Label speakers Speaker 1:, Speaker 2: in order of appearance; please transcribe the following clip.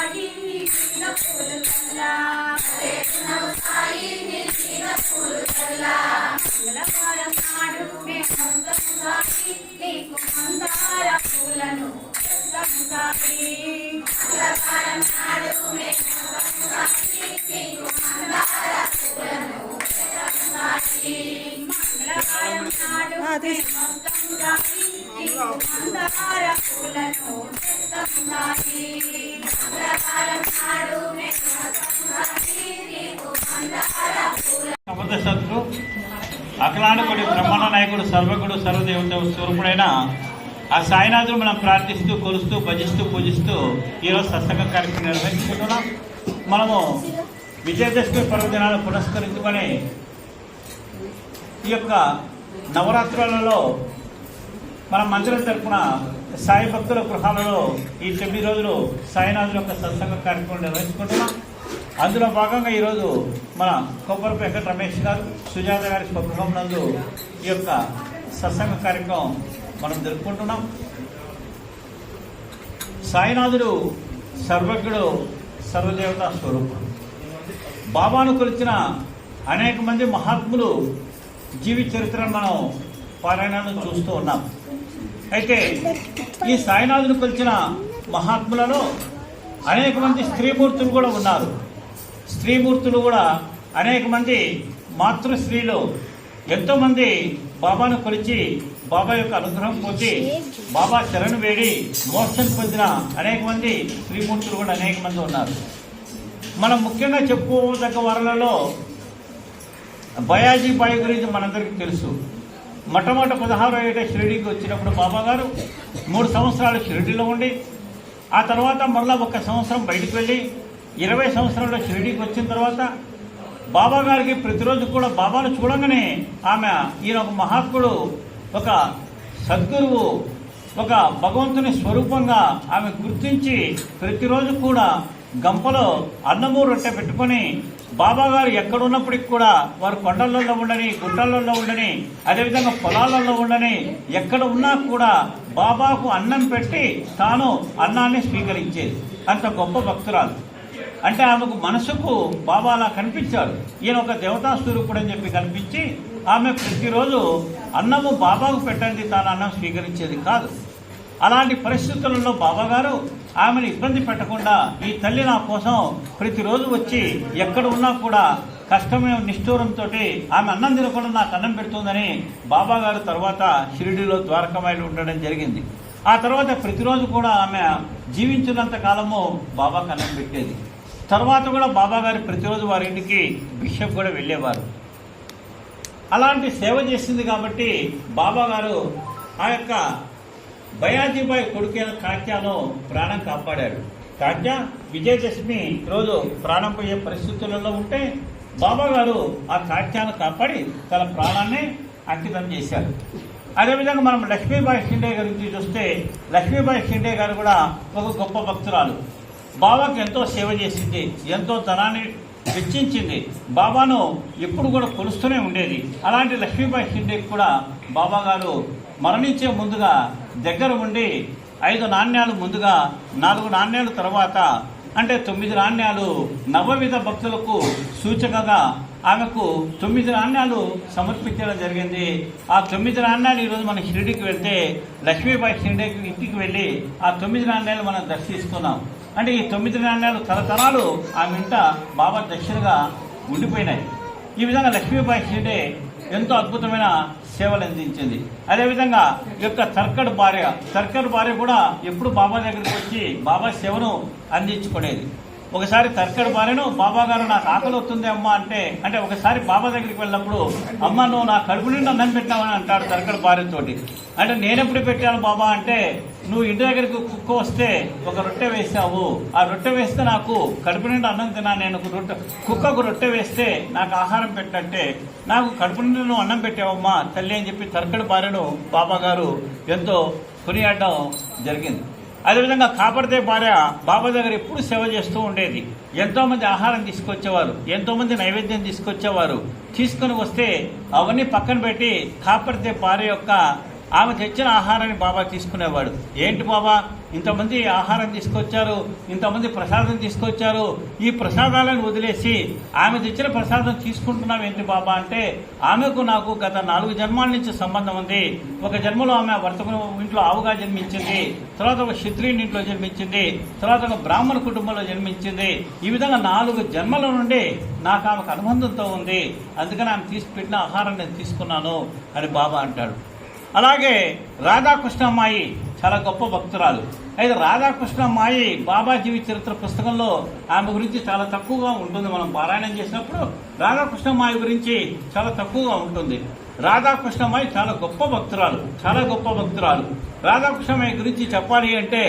Speaker 1: సాయి నీల పూలు చల్లా సాయి పూలు చల్లా
Speaker 2: సమర్థశత్రు అఖలాండకుడి నాయకుడు సర్వకుడు సర్వదేవుడు స్వరూపుడైన ఆ సాయినాథుడు మనం ప్రార్థిస్తూ కొలుస్తూ భజిస్తూ పూజిస్తూ ఈరోజు సత్సంగ కార్యక్రమం నిర్వహించుకుంటున్నాం. మనము విజయదశమి పర్వదినాలు పురస్కరించుకొని ఈ యొక్క నవరాత్రులలో మన మందిరం తరపున సాయి భక్తుల గృహాలలో ఈ తొమ్మిది రోజులు సాయినాథుల యొక్క సత్సంగ కార్యక్రమం నిర్వహించుకుంటున్నాం. అందులో భాగంగా ఈరోజు మన కొబ్బరి వెంకట రమేష్ గారు సుజాత గారి స్వగృహం నందు ఈ యొక్క సత్సంగ కార్యక్రమం మనం జరుపుకుంటున్నాం. సాయినాథుడు సర్వజ్ఞుడు సర్వదేవతా స్వరూపుడు. బాబాను కొలిచిన అనేక మంది మహాత్ములు జీవిత చరిత్రను మనం పారాయణాలను చూస్తూ ఉన్నాం. అయితే ఈ సాయినాథుని కొలిచిన మహాత్ములలో అనేక మంది స్త్రీమూర్తులు కూడా ఉన్నారు. స్త్రీమూర్తులు కూడా అనేక మంది మాతృ స్త్రీలు బాబాను కొలిచి బాబా యొక్క అనుగ్రహం పొంది బాబా చరణ్ వేడి మోక్షం పొందిన అనేక మంది స్త్రీమూర్తులు కూడా అనేక మంది ఉన్నారు. మనం ముఖ్యంగా చెప్పుకోదగ్గ వరలలో బయాజీ బాయి గురించి మనందరికీ తెలుసు. మొట్టమొదటి పదహారో ఏట షిరిడీకి వచ్చినప్పుడు బాబా గారు మూడు సంవత్సరాలు షిరిడీలో ఉండి ఆ తర్వాత మరలా ఒక సంవత్సరం బయటకు వెళ్ళి ఇరవై సంవత్సరాల్లో షిరిడీకి వచ్చిన తర్వాత బాబా గారికి ప్రతిరోజు కూడా బాబాను చూడంగానే ఆమె ఈయన ఒక మహాత్ముడు ఒక సద్గురువు ఒక భగవంతుని స్వరూపంగా ఆమె గుర్తించి ప్రతిరోజు కూడా గంపలో అన్నము రొట్టె పెట్టుకొని బాబా గారు ఎక్కడ ఉన్నప్పటికి కూడా వారు కొండలలో ఉండని గుట్టలలో ఉండని అదేవిధంగా పొలాలలో ఉండని ఎక్కడ ఉన్నా కూడా బాబాకు అన్నం పెట్టి తాను అన్నాన్ని స్వీకరించేది. అంత గొప్ప భక్తురాలు. అంటే ఆమెకు మనసుకు బాబా అలా కనిపించాడు. ఈయన ఒక దేవతా స్వరూపుడు అని చెప్పి కనిపించి ఆమె ప్రతిరోజు అన్నము బాబాకు పెట్టండి తాను అన్నం స్వీకరించేది కాదు. అలాంటి పరిస్థితులలో బాబా గారు ఆమెను ఇబ్బంది పెట్టకుండా ఈ తల్లి నా కోసం ప్రతిరోజు వచ్చి ఎక్కడ ఉన్నా కూడా కష్టమే నిష్ఠూరంతో ఆమె అన్నం తినకుండా నాకు అన్నం పెడుతుందని బాబా గారు తర్వాత షిరిడిలో ద్వారకమాయలు ఉండడం జరిగింది. ఆ తర్వాత ప్రతిరోజు కూడా ఆమె జీవించినంత కాలము బాబాకు అన్నం పెట్టేది. తర్వాత కూడా బాబా గారు ప్రతిరోజు వారి ఇంటికి బిషప్ కూడా వెళ్ళేవారు. అలాంటి సేవ చేసింది కాబట్టి బాబా గారు ఆ యొక్క బయాజీబాయ్ కొడుకైన కాత్యాను ప్రాణం కాపాడాడు. కాత్య విజయదశమి రోజు ప్రాణం పోయే పరిస్థితులలో ఉంటే బాబా గారు ఆ కాత్యాను కాపాడి తన ప్రాణాన్ని అంకితం చేశారు. అదేవిధంగా మనం లక్ష్మీబాయి షిండే గురించి చూస్తే లక్ష్మీబాయి షిండే గారు కూడా ఒక గొప్ప భక్తురాలు. బాబాకు ఎంతో సేవ చేసింది ఎంతో ధనాన్ని వెచ్చించింది. బాబాను ఎప్పుడు కూడా కొలుస్తూనే ఉండేది. అలాంటి లక్ష్మీబాయి షిండేకి కూడా బాబా గారు మరణించే ముందుగా దగ్గర ఉండి ఐదు నాణ్యాలు ముందుగా నాలుగు నాణ్యాలు తర్వాత అంటే తొమ్మిది నాణ్యాలు నవవిధ భక్తులకు సూచకగా ఆమెకు తొమ్మిది నాణ్యాలు సమర్పించడం జరిగింది. ఆ తొమ్మిది నాణ్యాలు ఈరోజు మన షిరిడికి వెళ్తే లక్ష్మీబాయి షిరిడికి ఇంటికి వెళ్ళి ఆ తొమ్మిది నాణ్యాలు మనం దర్శిస్తున్నాం. అంటే ఈ తొమ్మిది నాణ్యాలు తరతరాలు ఆమె ఇంట బాబా దక్షిణగా ఉండిపోయినాయి. ఈ విధంగా లక్ష్మీబాయి షిరిడే ఎంతో అద్భుతమైన సేవలు అందించింది. అదేవిధంగా ఈ యొక్క తర్కడ్ భార్య తర్కడ్ భార్య కూడా ఎప్పుడు బాబా దగ్గరికి వచ్చి బాబా సేవను అందించుకునేది. ఒకసారి తర్కడు భార్యను బాబా గారు నాకు ఆకలి వస్తుంది అమ్మ అంటే అంటే ఒకసారి బాబా దగ్గరికి వెళ్ళినప్పుడు అమ్మ నువ్వు నా కడుపు నిండా అన్నం పెట్టావని అంటాడు తర్కడు భార్యతోటి అంటే నేనెప్పుడు పెట్టాను బాబా అంటే నువ్వు ఇంటి దగ్గరికి కుక్క వస్తే ఒక రొట్టె వేసావు. ఆ రొట్టె వేస్తే నాకు కడుపు నిండా అన్నం తినా. నేను ఒక రొట్టె కుక్కకు రొట్టె వేస్తే నాకు ఆహారం పెట్టంటే నాకు కడుపు నిండా నువ్వు అన్నం పెట్టావమ్మా తల్లి అని చెప్పి తర్కడు భార్యను బాబా గారు. ఎంతో కొనియాడడం జరిగింది. అదేవిధంగా కాపడితే భార్య బాబా దగ్గర ఎప్పుడు సేవ చేస్తూ ఉండేది. ఎంతోమంది ఆహారం తీసుకొచ్చేవారు ఎంతోమంది నైవేద్యం తీసుకొచ్చేవారు. తీసుకొని వస్తే అవన్నీ పక్కన పెట్టి కాపడితే భార్య యొక్క ఆమె తెచ్చిన ఆహారాన్ని బాబా తీసుకునేవాడు. ఏంటి బాబా? ఇంతమంది ఆహారం తీసుకొచ్చారు ఇంతమంది ప్రసాదం తీసుకొచ్చారు ఈ ప్రసాదాలను వదిలేసి ఆమె తెచ్చిన ప్రసాదం తీసుకుంటున్నాం ఏంటి బాబా అంటే ఆమెకు నాకు గత నాలుగు జన్మాల నుంచి సంబంధం ఉంది. ఒక జన్మలో ఆమె వర్తకుని ఇంట్లో ఆవుగా జన్మించింది తర్వాత ఒక క్షత్రియుని ఇంట్లో జన్మించింది తర్వాత ఒక బ్రాహ్మణ కుటుంబంలో జన్మించింది. ఈ విధంగా నాలుగు జన్మల నుండి నాకు ఆమెకు అనుబంధంతో ఉంది. అందుకని ఆమె తీసి పెట్టిన ఆహారం నేను తీసుకున్నాను అని బాబా అంటాడు. అలాగే రాధాకృష్ణ అమ్మాయి చాలా గొప్ప భక్తురాలు. అయితే రాధాకృష్ణ మాయి బాబా జీవి చరిత్ర పుస్తకంలో ఆమె గురించి చాలా తక్కువగా ఉంటుంది. మనం పారాయణం చేసినప్పుడు రాధాకృష్ణ మాయి గురించి చాలా తక్కువగా ఉంటుంది. రాధాకృష్ణ మాయి చాలా గొప్ప భక్తురాలు. చాలా గొప్ప భక్తురాలు. రాధాకృష్ణ అమ్మాయి గురించి చెప్పాలి అంటే